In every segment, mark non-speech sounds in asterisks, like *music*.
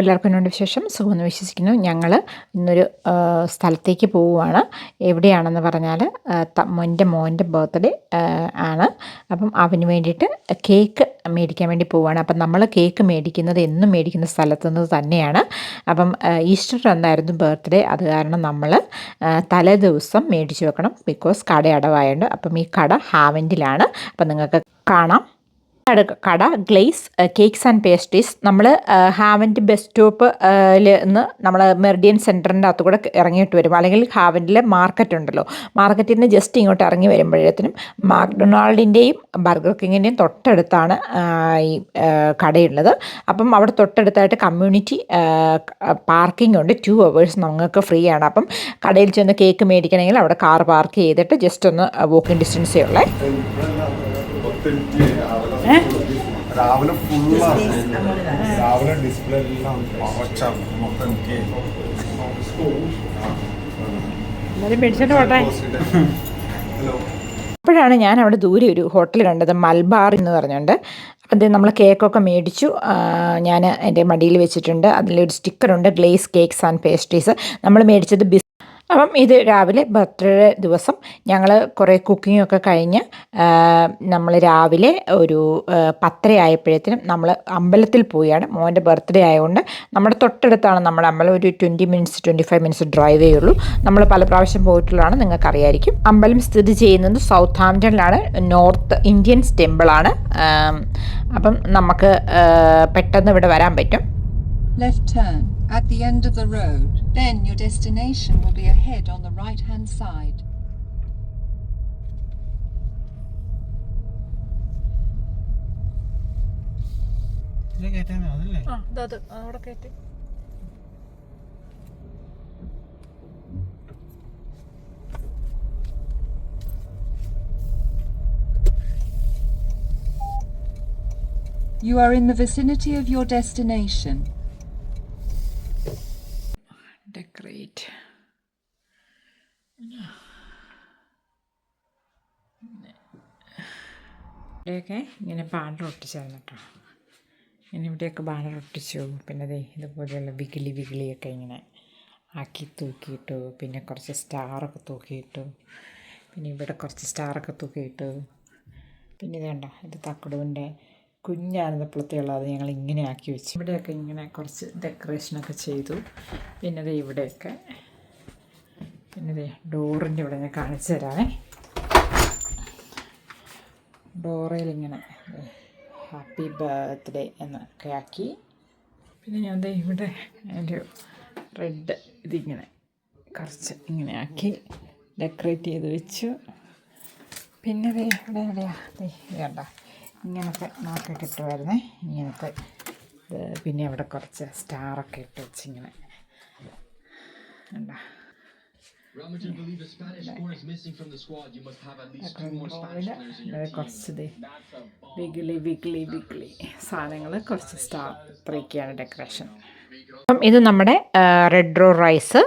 എല്ലാവർക്കും എന്നോട് വിശേഷം. സുഖമെന്ന് വിശ്വസിക്കുന്നു. ഞങ്ങൾ ഇന്നൊരു സ്ഥലത്തേക്ക് പോവുകയാണ് എവിടെയാണെന്ന് പറഞ്ഞാൽ എന്റെ മോന്റെ ബർത്ത്ഡേ ആണ്. അപ്പം അവന് വേണ്ടിയിട്ട് കേക്ക് മേടിക്കാൻ വേണ്ടി പോവുകയാണ് അപ്പം നമ്മൾ കേക്ക് മേടിക്കുന്നത് എന്നും മേടിക്കുന്ന സ്ഥലത്തു നിന്ന് തന്നെയാണ്. അപ്പം ഈസ്റ്റർ എന്നായിരുന്നു ബർത്ത്ഡേ. അത് കാരണം നമ്മൾ തലേ ദിവസം മേടിച്ച് വെക്കണം. ബിക്കോസ് കട അടവായുണ്ട്. അപ്പം ഈ കട ഹാവൻഡിലാണ്. അപ്പം നിങ്ങൾക്ക് കാണാം. കട ഗ്ലേസ് കേക്ക്സ് ആൻഡ് പേസ്ട്രീസ് നമ്മൾ ഹാവന്റ് ബസ് സ്റ്റോപ്പ് നിന്ന് നമ്മൾ മെറിഡിയൻ സെന്ററിന്റെ അകത്ത് കൂടെ ഇറങ്ങിയിട്ട് വരും. അല്ലെങ്കിൽ ഹാവന്റിലെ മാർക്കറ്റ് ഉണ്ടല്ലോ. മാർക്കറ്റിൽ നിന്ന് ജസ്റ്റ് ഇങ്ങോട്ട് ഇറങ്ങി വരുമ്പോഴത്തേനും മാക്ഡൊണാൾഡിന്റെയും ബർഗർ കിങ്ങിന്റെയും തൊട്ടടുത്താണ് ഈ കടയുള്ളത്. അപ്പം അവിടെ തൊട്ടടുത്തായിട്ട് കമ്മ്യൂണിറ്റി പാർക്കിംഗ് ഉണ്ട്. ടു അവേഴ്സ് നമുക്ക് ഫ്രീ ആണ്. അപ്പം കടയിൽ ചെന്ന് കേക്ക് മേടിക്കണമെങ്കിൽ അവിടെ കാർ പാർക്ക് ചെയ്തിട്ട് ജസ്റ്റ് ഒന്ന് വോക്കിംഗ് ഡിസ്റ്റൻസേ ഉള്ളേ. രാവിലെ ഫുള്ളാണ് രാവിലെ ഡിസ്പ്ലേ എല്ലാം മറച്ചാണ് മൊത്തം പോട്ടെ. അപ്പോഴാണ് ഞാൻ അവിടെ ദൂരെ ഒരു ഹോട്ടൽ കണ്ടത് മൽബാർ എന്ന് പറഞ്ഞുകൊണ്ട്. അപ്പം ഇത് നമ്മൾ കേക്കൊക്കെ മേടിച്ചു. ഞാൻ എന്റെ മടിയിൽ വെച്ചിട്ടുണ്ട്. അതിലൊരു സ്റ്റിക്കറുണ്ട് ഗ്ലേസ് കേക്ക്സ് ആൻഡ് പേസ്ട്രീസ്. നമ്മൾ മേടിച്ചത് ബിസ് അപ്പം ഇത് രാവിലെ ബർത്ത്ഡേ ദിവസം ഞങ്ങൾ കുറേ കുക്കിംഗ് ഒക്കെ കഴിഞ്ഞ് നമ്മൾ രാവിലെ ഒരു പത്തര ആയപ്പോഴത്തേനും നമ്മൾ അമ്പലത്തിൽ പോയാണ് മോന്റെ ബർത്ത്ഡേ ആയതുകൊണ്ട് നമ്മുടെ തൊട്ടടുത്താണ് നമ്മുടെ അമ്പലം. ഒരു twenty minutes twenty five minutes drive ചെയ്യുള്ളൂ. നമ്മൾ പല പ്രാവശ്യം പോയിട്ടുള്ളതാണ് നിങ്ങൾക്കറിയായിരിക്കും. അമ്പലം സ്ഥിതി ചെയ്യുന്നത് സൗത്ത് ഹാംപ്റ്റണിലാണ് നോർത്ത് ഇന്ത്യൻസ് ടെമ്പിളാണ്. അപ്പം നമുക്ക് പെട്ടെന്ന് ഇവിടെ വരാൻ പറ്റും. Left turn at the end of the road. Then your destination will be ahead on the right hand side. അതല്ലേ You are in the vicinity of your destination. ഇവിടെയൊക്കെ ഇങ്ങനെ ബാനർ ഒട്ടിച്ചായിരുന്നു കേട്ടോ ഇങ്ങനെ ഇവിടെയൊക്കെ ബാനർ ഒട്ടിച്ചു. പിന്നെ ദേ ഇതുപോലെയുള്ള വികിളി വികിളിയൊക്കെ ഇങ്ങനെ ആക്കി തൂക്കിയിട്ടു പിന്നെ കുറച്ച് സ്റ്റാറൊക്കെ തൂക്കിയിട്ടു പിന്നെ ഇവിടെ കുറച്ച് സ്റ്റാറൊക്കെ തൂക്കിയിട്ടു. പിന്നെ ഇതേണ്ട ഇത് തക്കടുവിന്റെ കുഞ്ഞായിരുന്നപ്പോഴത്തേയുള്ള അത് ഞങ്ങൾ ഇങ്ങനെ ആക്കി വെച്ചു. ഇവിടെയൊക്കെ ഇങ്ങനെ കുറച്ച് ഡെക്കറേഷനൊക്കെ ചെയ്തു. പിന്നെ ദേ ഇവിടെയൊക്കെ പിന്നെ ദേ ഡോറിന്റെ ഇവിടെ ഞാൻ കാണിച്ചു തരാമേ ഡോറയിൽ ഇങ്ങനെ ഹാപ്പി ബർത്ത്ഡേ എന്നൊക്കെ ആക്കി. പിന്നെ ഞാൻ ദേ ഇവിടെ ഒരു റെഡ് ഇതിങ്ങനെ കുറച്ച് ഇങ്ങനെ ആക്കി ഡെക്കറേറ്റ് ചെയ്ത് വെച്ചു. പിന്നെ ദേ ഇവിടെ എവിടെയാ ദേ വേണ്ട ഇങ്ങനത്തെ നോക്കി ഇട്ടുമായിരുന്നേ ഇങ്ങനത്തെ പിന്നെ അവിടെ കുറച്ച് സ്റ്റാറൊക്കെ ഇട്ട് വെച്ച് ഇങ്ങനെ Realmadrid believe a Spanish score is missing from the squad. You must have at least two more Spanish players in your team. Wiggly wiggly wiggly സാധനങ്ങൾ കുറച്ച് സ്റ്റാർ ഇത്രയൊക്കെയാണ് ഡെക്കറേഷൻ അപ്പം ഇത് നമ്മുടെ റെഡ് റോ റൈസ്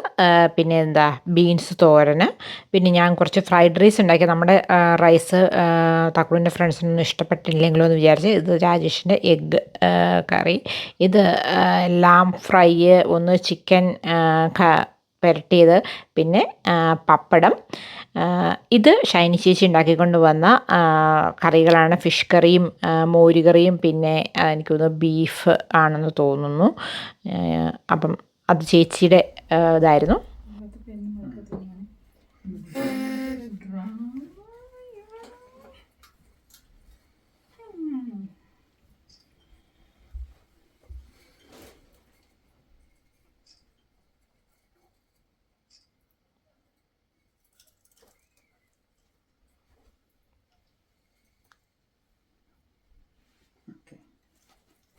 പിന്നെ എന്താ ബീൻസ് തോരന്. പിന്നെ ഞാൻ കുറച്ച് ഫ്രൈഡ് റൈസ് ഉണ്ടാക്കി. നമ്മുടെ റൈസ് തക്കുളിന്റെ ഫ്രണ്ട്സിനൊന്നും ഇഷ്ടപ്പെട്ടില്ലെങ്കിലോ എന്ന് വിചാരിച്ച് ഇത് രാജേഷിന്റെ എഗ്ഗ് കറി. ഇത് ലാം ഫ്രൈ ഒന്ന് ചിക്കൻ പുരട്ടിയത്. പിന്നെ പപ്പടം. ഇത് ഷൈനി ചേച്ചി ഉണ്ടാക്കിക്കൊണ്ട് വന്ന കറികളാണ്. ഫിഷ് കറിയും മോരുകറിയും മോര് കറിയും പിന്നെ എനിക്ക് തോന്നുന്നു ബീഫ് ആണെന്ന് തോന്നുന്നു. അപ്പം അത് ചേച്ചിയുടെ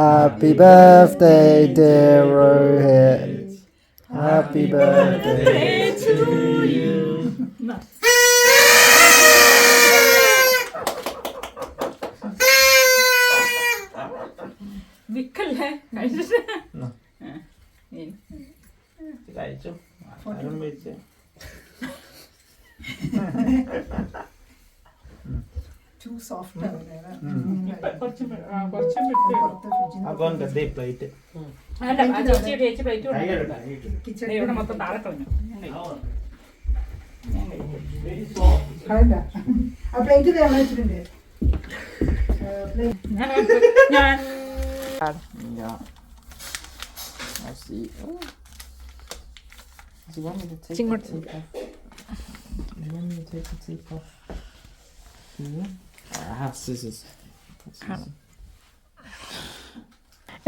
Happy birthday, dear Rohit. Happy birthday to you. വിക്കല്ലേ കഴിച്ചിട്ട് കഴിച്ചു അതുകൊണ്ട് സോഫ്റ്റ് പ്ലേറ്റ് ഇവിടെ മൊത്തം താഴെ കളഞ്ഞു ആ പ്ലേറ്റ് തേങ്ങ വെച്ചിട്ടുണ്ട് Yeah. I see. Oh. Do you want me to take Single- the tape off? Do you want me to take the tape off? Here? I have scissors.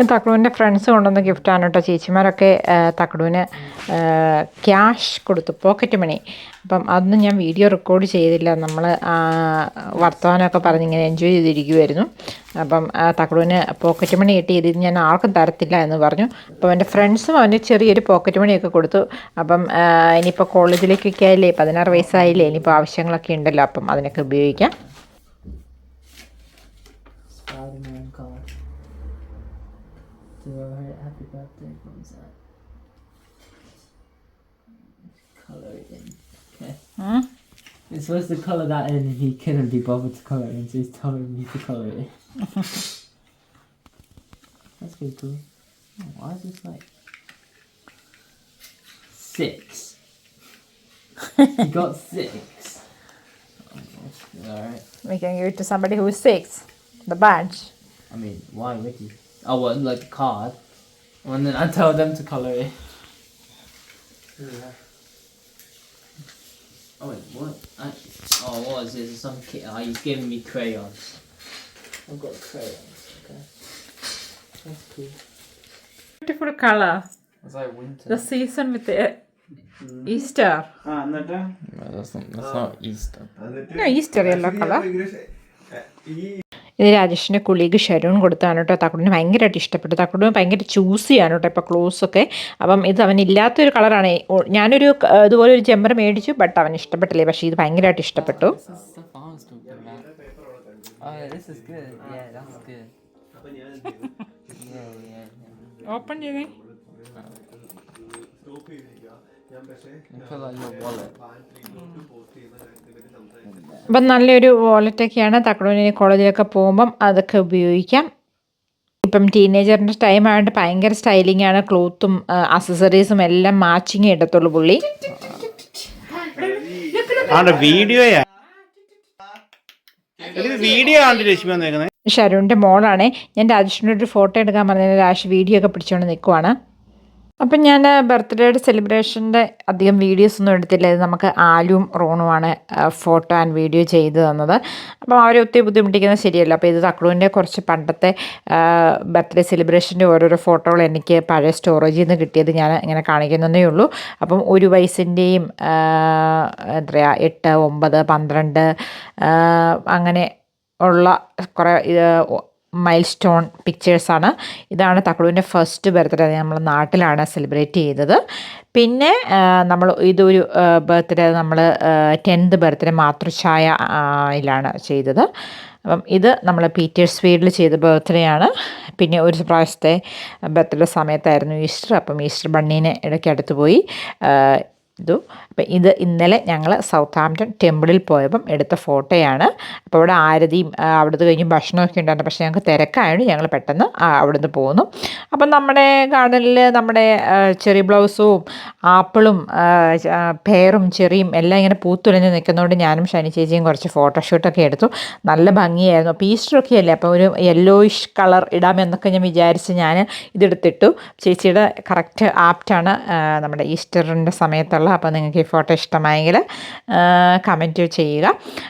തക്കടുവിന്റെ ഫ്രണ്ട്സ് കൊണ്ടുവന്ന ഗിഫ്റ്റാണ് കേട്ടോ ചേച്ചിമാരൊക്കെ ആ, തക്കടുവിന് ക്യാഷ് കൊടുത്തു പോക്കറ്റ് മണി അപ്പം അതൊന്നും ഞാൻ video record ചെയ്തില്ല. നമ്മൾ വർത്തമാനമൊക്കെ പറഞ്ഞ് ഇങ്ങനെ എൻജോയ് ചെയ്തിരിക്കുമായിരുന്നു അപ്പം ആ, തക്കടുവിന് പോക്കറ്റ് മണി കിട്ടി. ഇത് ഞാൻ ആർക്കും തരത്തില്ല എന്ന് പറഞ്ഞു. അപ്പം എന്റെ ഫ്രണ്ട്സും അവന് ചെറിയൊരു പോക്കറ്റ് മണിയൊക്കെ കൊടുത്തു. അപ്പം ഇനിയിപ്പോൾ കോളേജിലേക്കൊക്കെ ആയില്ലേ? പതിനാറ് വയസ്സായില്ലേ? ഇനിയിപ്പോൾ ആവശ്യങ്ങളൊക്കെ ഉണ്ടല്ലോ. അപ്പം അതിനൊക്കെ ഉപയോഗിക്കാം. Okay. Hmm? It's supposed to color that in and he couldn't be bothered to color it in, so he's telling me to color it in. *laughs* That's pretty cool. Oh, why is this like six? he got *laughs* six. Oh. Alright. We can give it to somebody who is six. The badge. I mean, why would you? Oh, well, like the card. And then I tell them to color it. Oh wait, what? I, oh, what is this? Some kid. Oh, he's giving me crayons. I've got crayons. Okay. That's cool. Beautiful color. It's like winter. The season with the mm-hmm. Easter. Ah, No, that's not. That's not Easter. No, Easter yellow color. ഇത് രാജേഷിന്റെ കുളിക്ക് ഷെരൂൺ കൊടുത്താണ് കേട്ടോ. തക്കുടിന് ഭയങ്കരമായിട്ട് ഇഷ്ടപ്പെട്ടു. തക്കുടിന് ഭയങ്കര ചൂസിയാണ് കേട്ടോ ഇപ്പോൾ close ഒക്കെ. അപ്പം ഇത് അവനില്ലാത്തൊരു കളറാണ് ഞാനൊരു ഇതുപോലെ ഒരു ജമ്പർ മേടിച്ചു ബട്ട് അവൻ ഇഷ്ടപ്പെട്ടില്ലേ? പക്ഷേ ഇത് ഭയങ്കരമായിട്ട് ഇഷ്ടപ്പെട്ടു. ഓപ്പൺ ചെയ്തേ ഞാൻ പക്ഷേ. അപ്പം നല്ലൊരു വാലറ്റൊക്കെയാണ് തക്കടൂന് കോളേജിലൊക്കെ പോകുമ്പം അതൊക്കെ ഉപയോഗിക്കാം. ഇപ്പം ടീനേജറിന്റെ ടൈം ആയതുകൊണ്ട് ഭയങ്കര സ്റ്റൈലിംഗ് ആണ് ക്ലോത്തും അക്സസറീസും എല്ലാം മാച്ചിങ് ഇടത്തുള്ളൂ പുള്ളി. വീഡിയോയാ വീഡിയോ മോളാണ്. ഞാൻ രാജേഷിന്റെ ഒരു ഫോട്ടോ എടുക്കാൻ പറഞ്ഞാൽ രാജ് വീഡിയോ ഒക്കെ പിടിച്ചുകൊണ്ട് നിൽക്കുവാണ് അപ്പം ഞാൻ ബർത്ത്ഡേയുടെ സെലിബ്രേഷന്റെ അധികം വീഡിയോസ് ഒന്നും എടുത്തില്ല. ഇത് നമുക്ക് ആലും റോണുമാണ് ഫോട്ടോ ആൻഡ് വീഡിയോ ചെയ്തു തന്നത്. അപ്പം അവരെ ഒത്തിരി ബുദ്ധിമുട്ടിക്കുന്നത് ശരിയല്ല. അപ്പോൾ ഇത് തക്കളുവിന്റെ കുറച്ച് പണ്ടത്തെ ബർത്ത്ഡേ സെലിബ്രേഷന്റെ ഓരോരോ ഫോട്ടോകൾ എനിക്ക് പഴയ സ്റ്റോറേജിൽ നിന്ന് കിട്ടിയത് ഞാൻ ഇങ്ങനെ കാണിക്കുന്നതേ ഉള്ളൂ. അപ്പം ഒരു വയസ്സിന്റെയും പറയുക എട്ട് ഒമ്പത് പന്ത്രണ്ട് അങ്ങനെ ഉള്ള കുറേ മൈൽ സ്റ്റോൺ പിക്ചേഴ്സാണ് ഇതാണ് തക്കളുവിന്റെ ഫസ്റ്റ് ബർത്ത്ഡേ നമ്മൾ നാട്ടിലാണ് സെലിബ്രേറ്റ് ചെയ്തത്. പിന്നെ നമ്മൾ ഇതൊരു ബർത്ത്ഡേ നമ്മൾ ടെൻത്ത് ബർത്ത്ഡേ മാതൃഛായ ആ, യിലാണ് ചെയ്തത്. അപ്പം ഇത് നമ്മൾ പീറ്റേഴ്സ് വീഡിൽ ചെയ്ത ബർത്ത്ഡേ ആണ്. പിന്നെ ഒരു പ്രാവശ്യത്തെ ബർത്ത്ഡേ സമയത്തായിരുന്നു ഈസ്റ്റർ അപ്പം ഈസ്റ്റർ ബണ്ണീനെ ഇടയ്ക്ക് അടുത്ത് പോയി ഇതു അപ്പം ഇത് ഇന്നലെ ഞങ്ങൾ സൗത്ത് ആംപ്റ്റൺ ടെമ്പിളിൽ പോയപ്പം എടുത്ത ഫോട്ടോയാണ്. അപ്പോൾ അവിടെ ആരതിയും അവിടെ അവിടുത്തെ കഴിഞ്ഞ് ഭക്ഷണമൊക്കെ ഉണ്ടായിരുന്നു. പക്ഷേ ഞങ്ങൾക്ക് തിരക്കായതുകൊണ്ട് ഞങ്ങൾ പെട്ടെന്ന് അവിടെ അവിടുന്ന് പോന്നു. അപ്പം നമ്മുടെ ഗാർഡനിൽ നമ്മുടെ ചെറി ബ്ലൗസും ആപ്പിളും പേറും ചെറിയും എല്ലാം ഇങ്ങനെ പൂത്തുലഞ്ഞ് നിൽക്കുന്നതുകൊണ്ട് ഞാനും ഷനി ചേച്ചിയും കുറച്ച് ഫോട്ടോഷൂട്ടൊക്കെ എടുത്തു. നല്ല ഭംഗിയായിരുന്നു. അപ്പോൾ ഈസ്റ്ററൊക്കെ അല്ലേ? അപ്പോൾ ഒരു യെല്ലോയിഷ് കളർ ഇടാമെന്നൊക്കെ ഞാൻ വിചാരിച്ച് ഞാൻ ഇതെടുത്തിട്ടു. ചേച്ചിയുടെ കറക്റ്റ് ആപ്റ്റാണ് നമ്മുടെ ഈസ്റ്ററിന്റെ സമയത്തുള്ള അപ്പോൾ നിങ്ങൾക്ക് ഈ ഫോട്ടോ ഇഷ്ടമായെങ്കിൽ കമന്റ് ചെയ്യുക.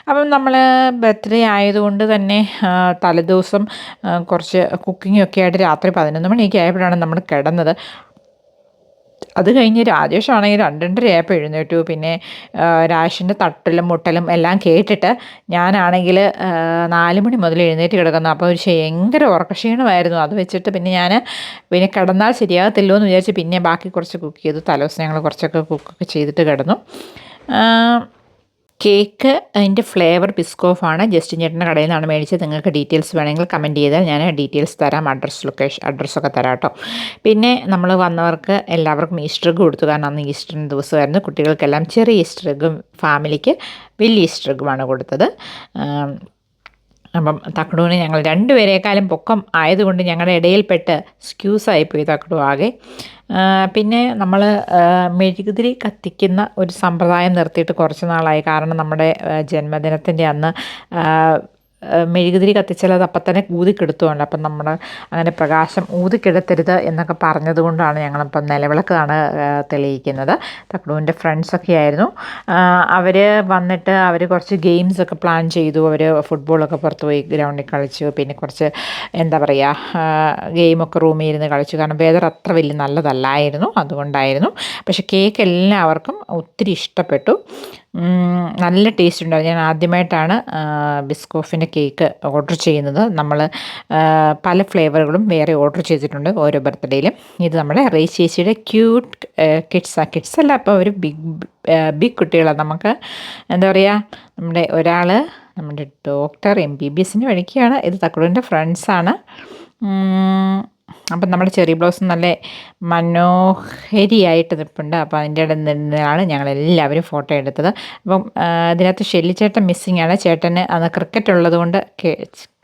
അപ്പം നമ്മൾ ബർത്ത്ഡേ ആയതുകൊണ്ട് തന്നെ തലേദിവസം കുറച്ച് കുക്കിംഗ് ഒക്കെ ആയിട്ട് രാത്രി പതിനൊന്ന് മണിയൊക്കെ ആയപ്പോഴാണ് നമ്മൾ കിടന്നത്. അത് കഴിഞ്ഞ് രാജേഷാണെങ്കിൽ രണ്ടര ആപ്പ് എഴുന്നേറ്റു. പിന്നെ രാജേഷിന്റെ തട്ടലും മുട്ടലും എല്ലാം കേട്ടിട്ട് ഞാനാണെങ്കിൽ നാല് മണി മുതൽ എഴുന്നേറ്റ് കിടക്കുന്നു. അപ്പോൾ ഒരു ഭയങ്കര ഉറക്കക്ഷീണമായിരുന്നു. അത് വെച്ചിട്ട് പിന്നെ ഞാൻ പിന്നെ കിടന്നാൽ ശരിയാകത്തില്ലോ എന്ന് വിചാരിച്ച് പിന്നെ ബാക്കി കുറച്ച് കുക്ക് ചെയ്തു. തലേദിവസം ഞങ്ങൾ കുറച്ചൊക്കെ കുക്കൊക്കെ ചെയ്തിട്ട് കിടന്നു. കേക്ക് അതിന്റെ ഫ്ലേവർ ബിസ്കോഫാണ്. ജസ്റ്റിൻ ചേട്ടന്റെ കടയിൽ നിന്നാണ് മേടിച്ചത്. നിങ്ങൾക്ക് ഡീറ്റെയിൽസ് വേണമെങ്കിൽ കമന്റ് ചെയ്താൽ ഞാൻ ഡീറ്റെയിൽസ് തരാം. അഡ്രസ്സ് ലൊക്കേഷൻ അഡ്രസ്സൊക്കെ തരാം കേട്ടോ. പിന്നെ നമ്മൾ വന്നവർക്ക് എല്ലാവർക്കും ഈസ്റ്റർ എഗ് കൊടുത്തു. കാരണം അന്ന് ഈസ്റ്ററിന്റെ ദിവസമായിരുന്നു. കുട്ടികൾക്കെല്ലാം ചെറിയ ഈസ്റ്റർ എഗും ഫാമിലിക്ക് വലിയ ഈസ്റ്റർ എഗുമാണ് കൊടുത്തത്. അപ്പം തക്കടൂന് ഞങ്ങൾ രണ്ടുപേരേക്കാളും പൊക്കം ആയതുകൊണ്ട് ഞങ്ങളുടെ ഇടയിൽപ്പെട്ട് സ്ക്യൂസായിപ്പോയി തക്കടു ആകെ. പിന്നെ നമ്മൾ മെഴുകുതിരി കത്തിക്കുന്ന ഒരു സമ്പ്രദായം നിർത്തിയിട്ട് കുറച്ച് നാളായി. കാരണം നമ്മുടെ ജന്മദിനത്തിന്റെ അന്ന് മെഴുകുതിരി കത്തിച്ചാൽ അത് അപ്പം തന്നെ ഊതിക്കെടുത്തുകൊണ്ട് അപ്പം നമ്മൾ അങ്ങനെ പ്രകാശം ഊതിക്കെടുത്തരുത് എന്നൊക്കെ പറഞ്ഞതുകൊണ്ടാണ് ഞങ്ങളിപ്പം നിലവിളക്കാണ് തെളിയിക്കുന്നത്. തക്കടൂവിന്റെ ഫ്രണ്ട്സൊക്കെ ആയിരുന്നു. അവർ വന്നിട്ട് അവർ കുറച്ച് ഗെയിംസൊക്കെ പ്ലാൻ ചെയ്തു. അവർ ഫുട്ബോളൊക്കെ പുറത്ത് പോയി ഗ്രൗണ്ടിൽ കളിച്ചു. പിന്നെ കുറച്ച് എന്താ പറയുക ഗെയിമൊക്കെ റൂമിൽ ഇരുന്ന് കളിച്ചു. കാരണം വേദർ അത്ര വലിയ നല്ലതല്ലായിരുന്നു. അതുകൊണ്ടായിരുന്നു. പക്ഷേ കേക്ക് എല്ലാവർക്കും ഒത്തിരി ഇഷ്ടപ്പെട്ടു. നല്ല ടേസ്റ്റ് ഉണ്ടാവും. ഞാൻ ആദ്യമായിട്ടാണ് ബിസ്കോഫിന്റെ കേക്ക് ഓർഡർ ചെയ്യുന്നത്. നമ്മൾ പല ഫ്ലേവറുകളും വേറെ ഓർഡർ ചെയ്തിട്ടുണ്ട് ഓരോ ബർത്ത്ഡേയിലും ഇത് നമ്മുടെ റേ ചേച്ചിയുടെ ക്യൂട്ട് കിഡ്സാണ് കിഡ്സ് അല്ല അപ്പോൾ ഒരു ബിഗ് ബിഗ് കുട്ടികളാണ് നമുക്ക് എന്താ പറയുക നമ്മുടെ ഒരാൾ നമ്മുടെ ഡോക്ടർ എം ബി ബി എസിന് പഠിക്കുകയാണ് ഇത് തക്കുടുവിന്റെ ഫ്രണ്ട്സാണ് അപ്പം നമ്മുടെ ചെറി ബ്ലൗസ് നല്ല മനോഹരിയായിട്ട് നിൽപ്പുണ്ട്. അപ്പോൾ അതിന്റെ ഇടയിൽ നിന്നാണ് ഞങ്ങളെല്ലാവരും ഫോട്ടോ എടുത്തത്. അപ്പം അതിനകത്ത് ഷെല്ലിച്ചേട്ടൻ മിസ്സിങ് ആണ്. ചേട്ടന് അന്ന് ക്രിക്കറ്റ് ഉള്ളതുകൊണ്ട്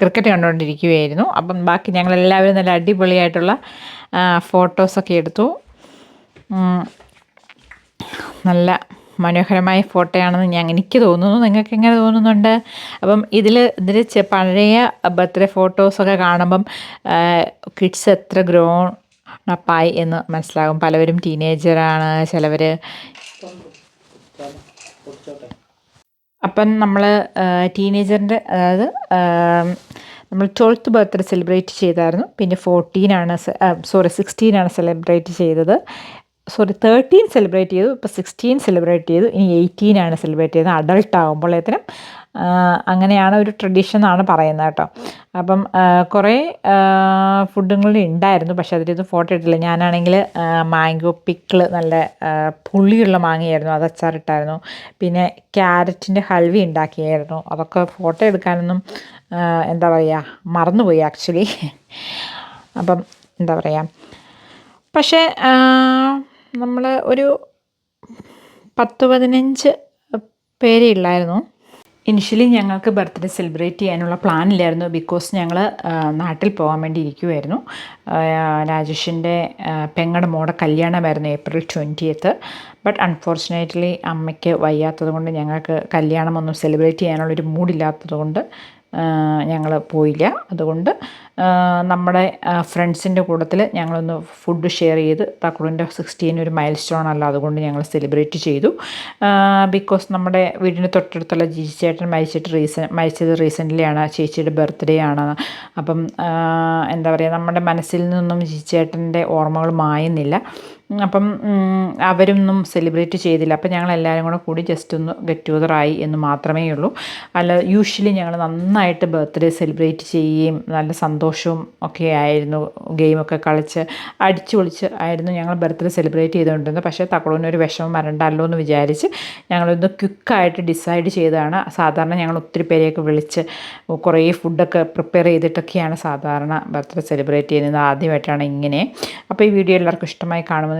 ക്രിക്കറ്റ് കണ്ടുകൊണ്ടിരിക്കുകയായിരുന്നു. അപ്പം ബാക്കി ഞങ്ങളെല്ലാവരും നല്ല അടിപൊളിയായിട്ടുള്ള ഫോട്ടോസൊക്കെ എടുത്തു. നല്ല മനോഹരമായ ഫോട്ടോയാണെന്ന് ഞാൻ എനിക്ക് തോന്നുന്നു. നിങ്ങൾക്ക് എങ്ങനെ തോന്നുന്നുണ്ട്? അപ്പം ഇതിൽ ഇതിൽ പഴയ ബർത്ത്ഡേ ഫോട്ടോസൊക്കെ കാണുമ്പം കിഡ്സ് എത്ര ഗ്രോൺ അപ്പായി എന്ന് മനസ്സിലാകും. പലവരും ടീനേജറാണ് ചിലവർ അപ്പം നമ്മൾ ടീനേജറിന്റെ അതായത് നമ്മൾ ട്വൽത്ത് ബർത്ത്ഡേ സെലിബ്രേറ്റ് ചെയ്തായിരുന്നു. പിന്നെ ഫോർട്ടീനാണ് സോറി സിക്സ്റ്റീനാണ് സെലിബ്രേറ്റ് ചെയ്തത്. സോറി തേർട്ടീൻ സെലിബ്രേറ്റ് ചെയ്തു. ഇപ്പോൾ സിക്സ്റ്റീൻ സെലിബ്രേറ്റ് ചെയ്തു. ഇനി എയ്റ്റീനാണ് സെലിബ്രേറ്റ് ചെയ്തത് അഡൾട്ട് ആകുമ്പോഴേത്തിനും അങ്ങനെയാണ് ഒരു ട്രഡീഷൻ എന്നാണ് പറയുന്നത് കേട്ടോ. അപ്പം കുറേ ഫുഡുകൾ ഉണ്ടായിരുന്നു. പക്ഷേ അതിലൊന്നും ഫോട്ടോ ഇട്ടില്ല ഞാനാണെങ്കിൽ മാംഗോ പിക്കിൾ നല്ല പുളിയുള്ള മാങ്ങയായിരുന്നു. അത് അച്ചാറിട്ടായിരുന്നു. പിന്നെ ക്യാരറ്റിന്റെ ഹൽവി ഉണ്ടാക്കിയായിരുന്നു. അതൊക്കെ ഫോട്ടോ എടുക്കാനൊന്നും എന്താ പറയുക മറന്നുപോയി ആക്ച്വലി അപ്പം എന്താ പറയുക പക്ഷേ നമ്മൾ ഒരു പത്ത് പതിനഞ്ച് പേരേ ഉള്ളായിരുന്നു ഇനിഷ്യലി ഞങ്ങൾക്ക് ബർത്ത്ഡേ സെലിബ്രേറ്റ് ചെയ്യാനുള്ള പ്ലാൻ ഇല്ലായിരുന്നു. ബിക്കോസ് ഞങ്ങൾ നാട്ടിൽ പോകാൻ വേണ്ടി ഇരിക്കുമായിരുന്നു രാജേഷിന്റെ പെങ്ങളുടെ മോടെ കല്യാണമായിരുന്നു ഏപ്രിൽ ട്വന്റിയത്ത് ബട്ട് അൺഫോർച്ചുനേറ്റ്ലി അമ്മയ്ക്ക് വയ്യാത്തത് കൊണ്ട് ഞങ്ങൾക്ക് കല്യാണമൊന്നും സെലിബ്രേറ്റ് ചെയ്യാനുള്ളൊരു മൂഡില്ലാത്തത് കൊണ്ട് ഞങ്ങൾ പോയില്ല. അതുകൊണ്ട് നമ്മുടെ ഫ്രണ്ട്സിന്റെ കൂട്ടത്തിൽ ഞങ്ങളൊന്ന് ഫുഡ് ഷെയർ ചെയ്ത് തക്കുടിന്റെ സിക്സ്റ്റീൻ ഒരു മൈൽ സ്റ്റോൺ അല്ല അതുകൊണ്ട് ഞങ്ങൾ സെലിബ്രേറ്റ് ചെയ്തു. ബിക്കോസ് നമ്മുടെ വീടിന് തൊട്ടടുത്തുള്ള ജിജി ചേട്ടൻ മരിച്ചിട്ട് റീസൻ മരിച്ചത് റീസെന്റ്ലിയാണ് ചേച്ചിയുടെ ബർത്ത്ഡേ ആണ്. അപ്പം എന്താ പറയുക നമ്മുടെ മനസ്സിൽ നിന്നും ജിജി ചേട്ടന്റെ ഓർമ്മകൾ മായുന്നില്ല. അപ്പം അവരൊന്നും സെലിബ്രേറ്റ് ചെയ്തില്ല. അപ്പം ഞങ്ങൾ എല്ലാവരും കൂടെ കൂടി ജസ്റ്റ് ഒന്ന് ഗെറ്റ് ടുഗദർ ആയി എന്ന് മാത്രമേ ഉള്ളൂ. അല്ല യൂഷ്വലി ഞങ്ങൾ നന്നായിട്ട് ബർത്ത്ഡേ സെലിബ്രേറ്റ് ചെയ്യുകയും നല്ല സന്തോഷവും ഒക്കെ ആയിരുന്നു. ഗെയിമൊക്കെ കളിച്ച് അടിച്ചു പൊളിച്ച് ആയിരുന്നു ഞങ്ങൾ ബർത്ത്ഡേ സെലിബ്രേറ്റ് ചെയ്തുകൊണ്ടിരുന്നത്. പക്ഷേ തക്കളൂനൊരു വിഷമം വരണ്ടല്ലോ എന്ന് വിചാരിച്ച് ഞങ്ങളൊന്ന് ക്വിക്കായിട്ട് ഡിസൈഡ് ചെയ്തതാണ്. സാധാരണ ഞങ്ങൾ ഒത്തിരി പേരെയൊക്കെ വിളിച്ച് കുറേ ഫുഡൊക്കെ പ്രിപ്പയർ ചെയ്തിട്ടൊക്കെയാണ് സാധാരണ ബർത്ത്ഡേ സെലിബ്രേറ്റ് ചെയ്യുന്നത് ആദ്യമായിട്ടാണ് ഇങ്ങനെ. അപ്പോൾ ഈ വീഡിയോ എല്ലാവർക്കും ഇഷ്ടമായി കാണുമെന്ന്